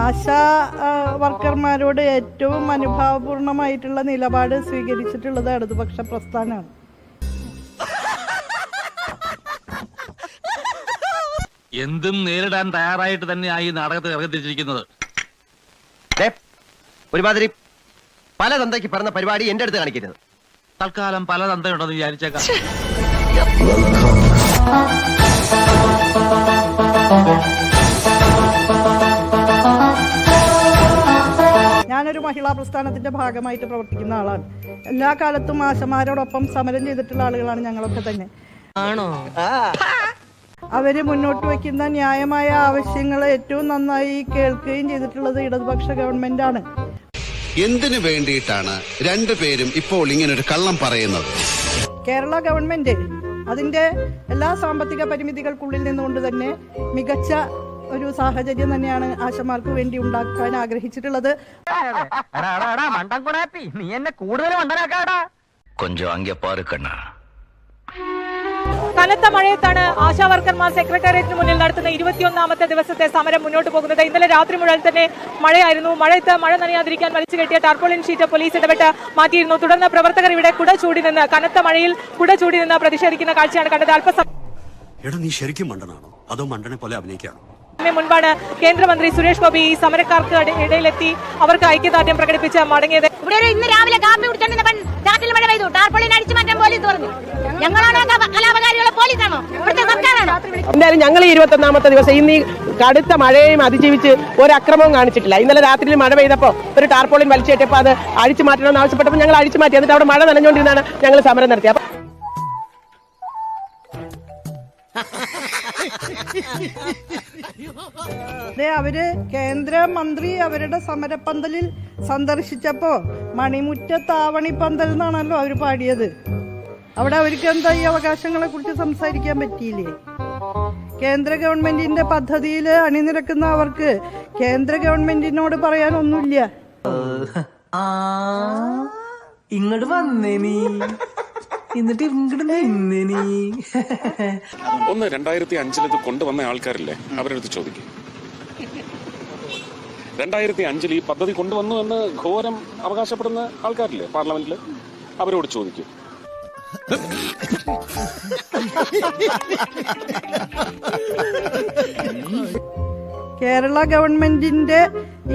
ആശാ വർക്കർമാരോട് ഏറ്റവും അനുഭാവപൂർണമായിട്ടുള്ള നിലപാട് സ്വീകരിച്ചിട്ടുള്ളത് ഇടതുപക്ഷ പ്രസ്ഥാനമാണ് എന്തും നേരിടാൻ തയ്യാറായിട്ട് തന്നെയാണ് ഈ നാടകത്തിൽ ഇറങ്ങിത്തിരിച്ചിരിക്കുന്നത് ദേ, ഒരുമാതിരി പല തന്തയ്ക്ക് പറഞ്ഞ പരിപാടി എന്റെ അടുത്ത് കാണിക്കരുത്. തൽക്കാലം പല തന്തയുണ്ടെന്ന് വിചാരിച്ചേക്കാം. ഞാനൊരു മഹിളാ പ്രസ്ഥാനത്തിന്റെ ഭാഗമായിട്ട് പ്രവർത്തിക്കുന്ന ആളാണ്. എല്ലാ കാലത്തും ആശമാരോടൊപ്പം സമരം ചെയ്തിട്ടുള്ള ആളുകളാണ് ഞങ്ങളൊക്കെ തന്നെ. ആണോ? അവർ മുന്നോട്ട് വയ്ക്കുന്ന ന്യായമായ ആവശ്യങ്ങൾ ഏറ്റവും നന്നായി കേൾക്കുകയും ചെയ്തിട്ടുള്ളത് ഇടതുപക്ഷ ഗവൺമെന്റാണ്. എന്തിനു വേണ്ടിയിട്ടാണ് രണ്ടുപേരും ഇപ്പോൾ ഇങ്ങനെ ഒരു കള്ളം പറയുന്നത്? കേരള ഗവൺമെന്റ് അതിന്റെ എല്ലാ സാമ്പത്തിക പരിമിതികൾക്കുള്ളിൽ നിന്നുകൊണ്ട് തന്നെ മികച്ച ഒരു സാഹചര്യം തന്നെയാണ് ആശമാർക്ക് വേണ്ടി ഉണ്ടാക്കാൻ ആഗ്രഹിച്ചിട്ടുള്ളത്. കൊഞ്ചം അങ്ക പാറ് കണ്ണ. കനത്ത മഴയത്താണ് ആശാ വർക്കർമാർ സെക്രട്ടേറിയറ്റിന് മുന്നിൽ നടത്തുന്ന ഇരുപത്തിയൊന്നാമത്തെ ദിവസത്തെ സമരം മുന്നോട്ട് പോകുന്നത്. ഇന്നലെ രാത്രി മുഴുവൻ തന്നെ മഴയായിരുന്നു. മഴയത്ത് മഴ നനയാതിരിക്കാൻ വലിച്ചു കെട്ടിയ ടാർപോളിൻ ഷീറ്റ് പോലീസ് ഇടപെട്ട് മാറ്റിയിരുന്നു. തുടർന്ന് പ്രവർത്തകർ ഇവിടെ കുട ചൂടി നിന്ന് കനത്ത മഴയിൽ കുട ചൂടി നിന്ന് പ്രതിഷേധിക്കുന്ന കാഴ്ചയാണ് കണ്ടത്. അല്പസമയം എടാ നീ ശരിക്കും മണ്ടനാണോ? അതോ മണ്ടനെ പോലെ അഭിനയിക്കാണോ? മുൻപാണ് കേന്ദ്രമന്ത്രി സുരേഷ് ഗോപി ഈ സമരക്കാർക്ക് ഇടയിലെത്തി അവർക്ക് ഐക്യദാർഢ്യം പ്രകടിപ്പിച്ച് മടങ്ങിയത്. ഇവിടെ ഒരു ഇന്ന് രാവിലെ കാപ്പി കുടിച്ചോണ്ടിരുന്നപ്പൻ ചാറ്റിൽ മഴ പെയ്തു. ടാർപ്പൊളിൻ അടിച്ചു മാറ്റാൻ പോലീസ് പറഞ്ഞു. ഞങ്ങളാണോ കലാ- കലാപകാരികളെ പോലീസാണോ? ഇവിടുത്തെ സർക്കാരാണോ? എന്തായാലും ഞങ്ങൾ ഈ ഇരുപത്തൊന്നാമത്തെ ദിവസം ഇന്ന് ഈ കടുത്ത മഴയെയും അതിജീവിച്ച് ഒരു അക്രമവും കാണിച്ചിട്ടില്ല. ഇന്നലെ രാത്രിയിൽ മഴ പെയ്തപ്പോൾ ഒരു ടാർപോളിൻ വലിച്ചേറ്റപ്പോൾ അത് അഴിച്ചു മാറ്റണമെന്ന് ആവശ്യപ്പെട്ടപ്പോൾ ഞങ്ങൾ അഴിച്ചു മാറ്റി. എന്നിട്ട് അവിടെ മഴ നനഞ്ഞുകൊണ്ടിരുന്നാണ് ഞങ്ങൾ സമരം നടത്തിയത്. അപ്പൊ അവർ കേന്ദ്രമന്ത്രി അവരുടെ സമരപ്പന്തലിൽ സന്ദർശിച്ചപ്പോ മണിമുറ്റത്താവണി പന്തൽ എന്നാണല്ലോ അവർ പാടിയത്. അവിടെ അവർക്ക് എന്താ ഈ അവകാശങ്ങളെ കുറിച്ച് സംസാരിക്കാൻ പറ്റിയില്ലേ? കേന്ദ്ര ഗവൺമെന്റിന്റെ പദ്ധതിയിൽ അണിനിരക്കുന്ന അവർക്ക് കേന്ദ്ര ഗവൺമെന്റിനോട് പറയാനൊന്നുമില്ല. ഇങ്ങോട്ട് വന്നേ നീ. എന്നിട്ട് ഇങ്ങോട്ട് നിന്നേ നീ ഒന്ന് രണ്ടായിരത്തി അഞ്ചിൽ ഇത് കൊണ്ടുവന്ന ആൾക്കാരില്ലേ അവരെടുത്ത് ചോദിക്കും. രണ്ടായിരത്തി അഞ്ചിൽ ഈ പദ്ധതി കൊണ്ടുവന്നു എന്ന് ഘോരം അവകാശപ്പെടുന്ന ആൾക്കാരില്ലേ പാർലമെന്റിൽ അവരോട് ചോദിക്കും. കേരള ഗവൺമെന്റിന്റെ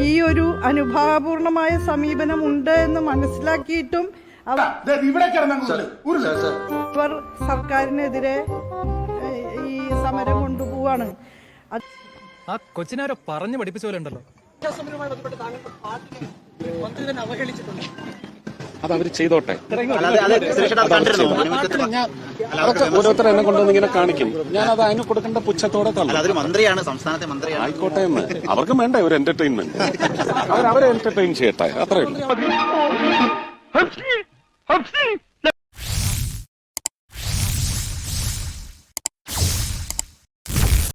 ഈ ഒരു അനുഭാവപൂർണമായ സമീപനം ഉണ്ട് എന്ന് മനസ്സിലാക്കിയിട്ടും അവ- ഇവർ സർക്കാരിനെതിരെ ഈ സമരം കൊണ്ടുപോവാണ്. ആ കൊച്ചിനാരോ പറഞ്ഞു പഠിപ്പിച്ച പോലെ ഉണ്ടല്ലോ. അത് അവർ ചെയ്തോട്ടെ അതൊക്കെ ഓരോരുത്തർ എന്നെ കൊണ്ടുവന്ന് ഇങ്ങനെ കാണിക്കും. ഞാൻ അത് അതിന് കൊടുക്കേണ്ട പുച്ഛത്തോടെ തള്ളു. മന്ത്രിയാണ് സംസ്ഥാനത്തെ മന്ത്രിയാണ്. ആയിക്കോട്ടെ എന്ന്. അവർക്കും വേണ്ടേ ഒരു എന്റർടൈൻമെന്റ് അവർ അവരെ എന്റർടൈൻ ചെയ്യട്ടെ അത്രേ ഉള്ളൂ